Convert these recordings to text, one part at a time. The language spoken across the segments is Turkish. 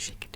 milkshake.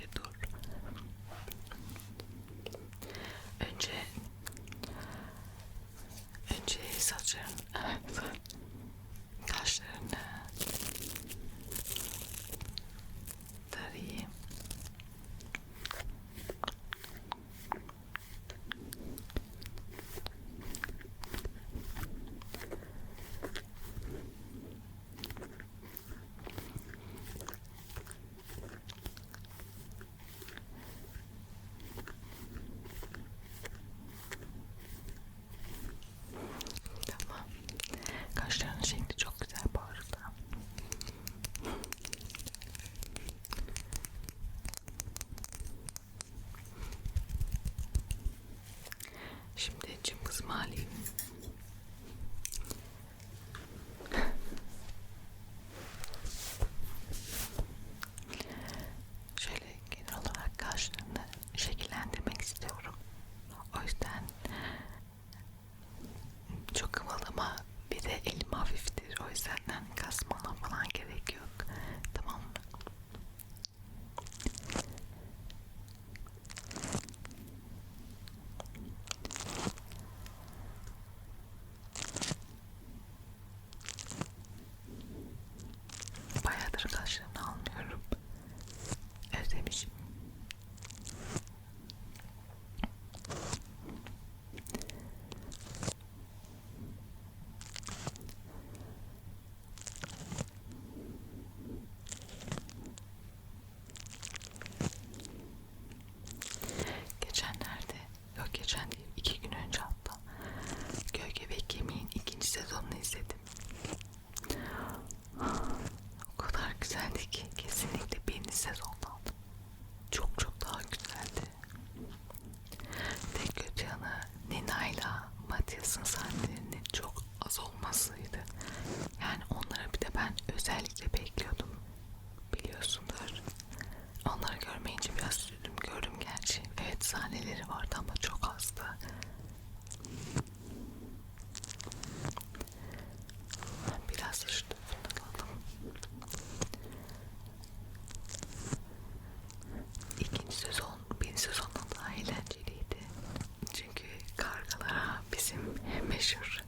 bizim meşhur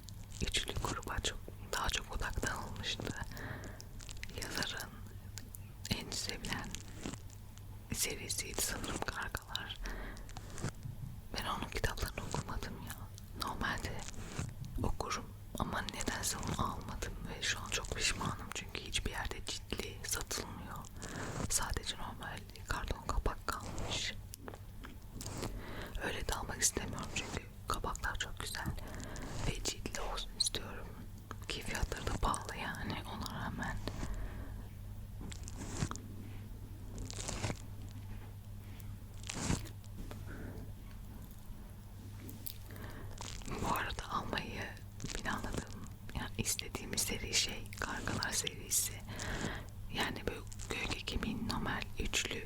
üçlü gruba çok, daha çok odaklanılmıştı. Yazarın en sevilen serisiydi sanırım Kargalar. Ben onun kitaplarını okumadım ya. Normalde okurum ama nedense onu almadım ve şu an çok pişmanım çünkü hiçbir yerde ciddi şey kargalar serisi. Yani böyle gölge kemiğin normal üçlü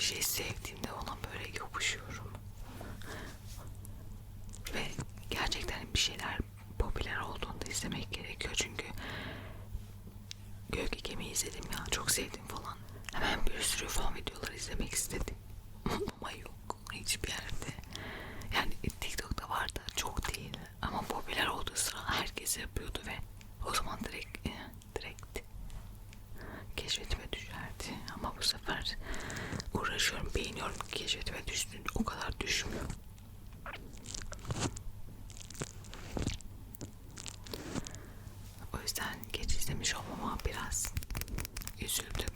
bir şey sevdiğimde ona böyle yapışıyorum. Ve gerçekten bir şeyler popüler olduğunda izlemek gerekiyor çünkü Gölge Gemi izledim ya çok sevdim falan. Hemen bir sürü fan videoları izlemek istedim. izlemiş olmama biraz üzüldüm.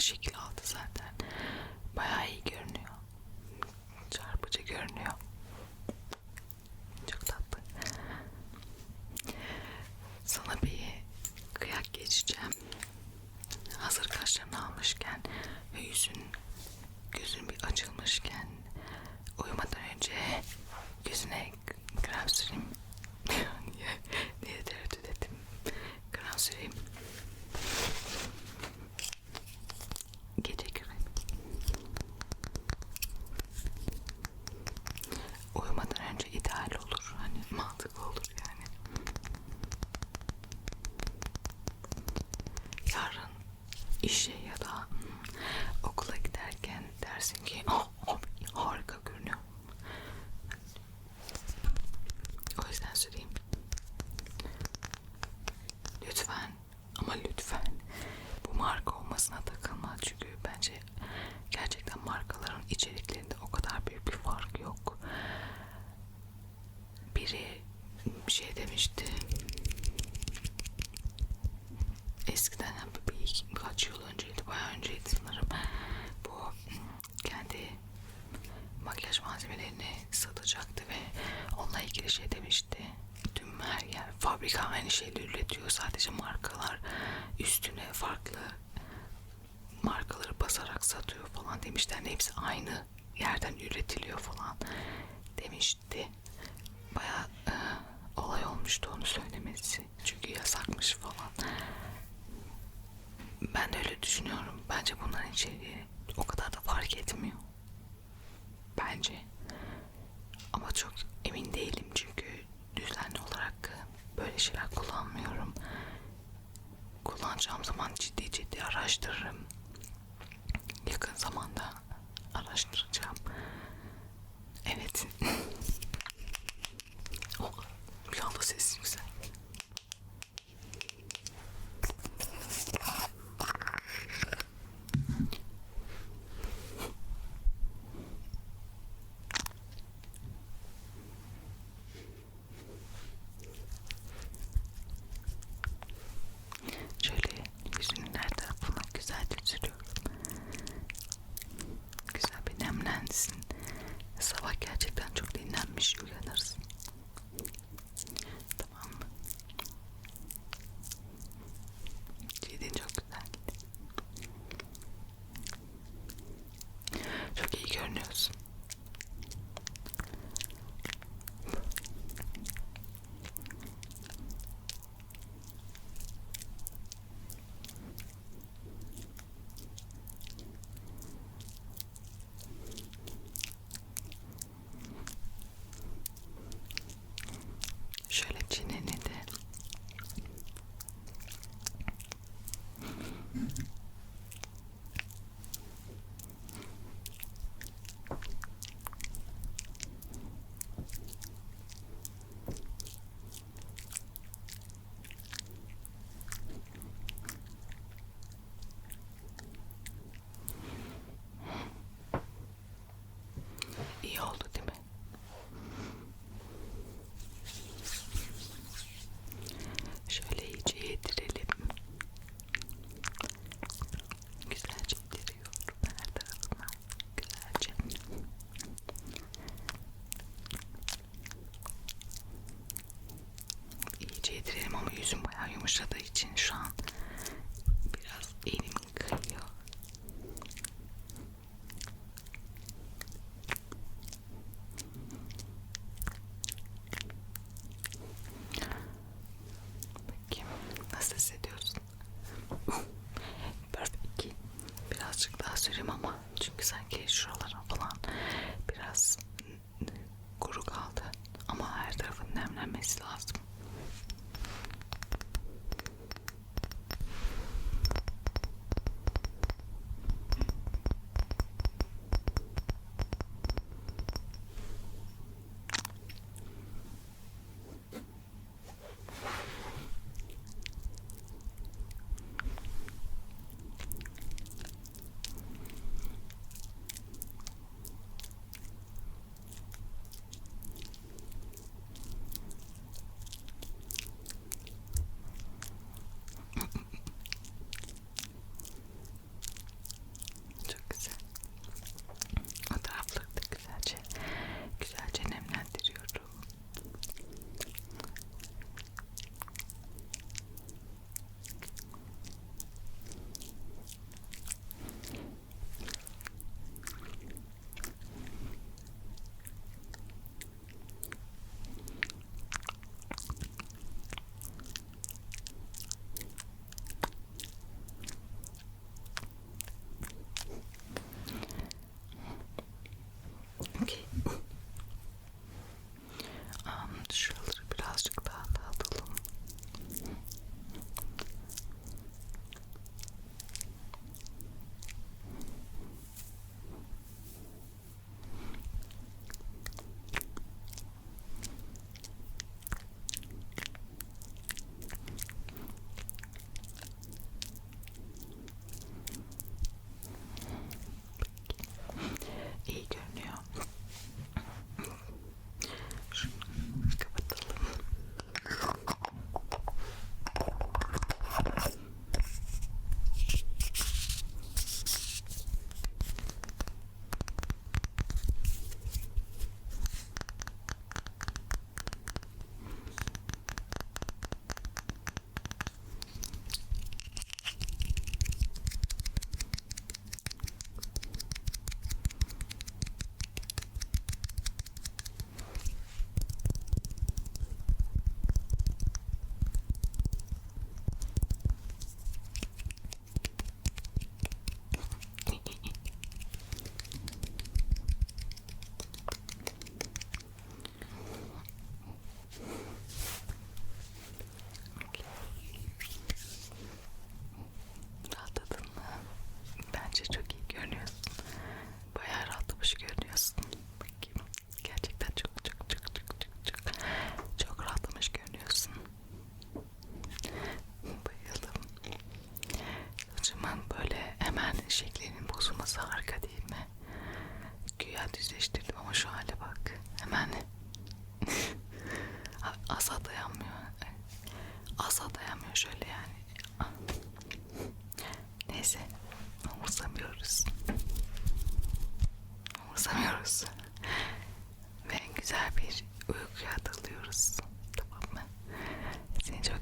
Şekil aldı zaten. Bayağı iyi görünüyor. içerik düşünüyorum. Bence bunların içeriği o kadar da fark etmiyor. Bence. Ama çok emin değilim çünkü düzenli olarak böyle şeyler kullanmıyorum. Kullanacağım zaman ciddi ciddi araştırırım.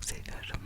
cigarro.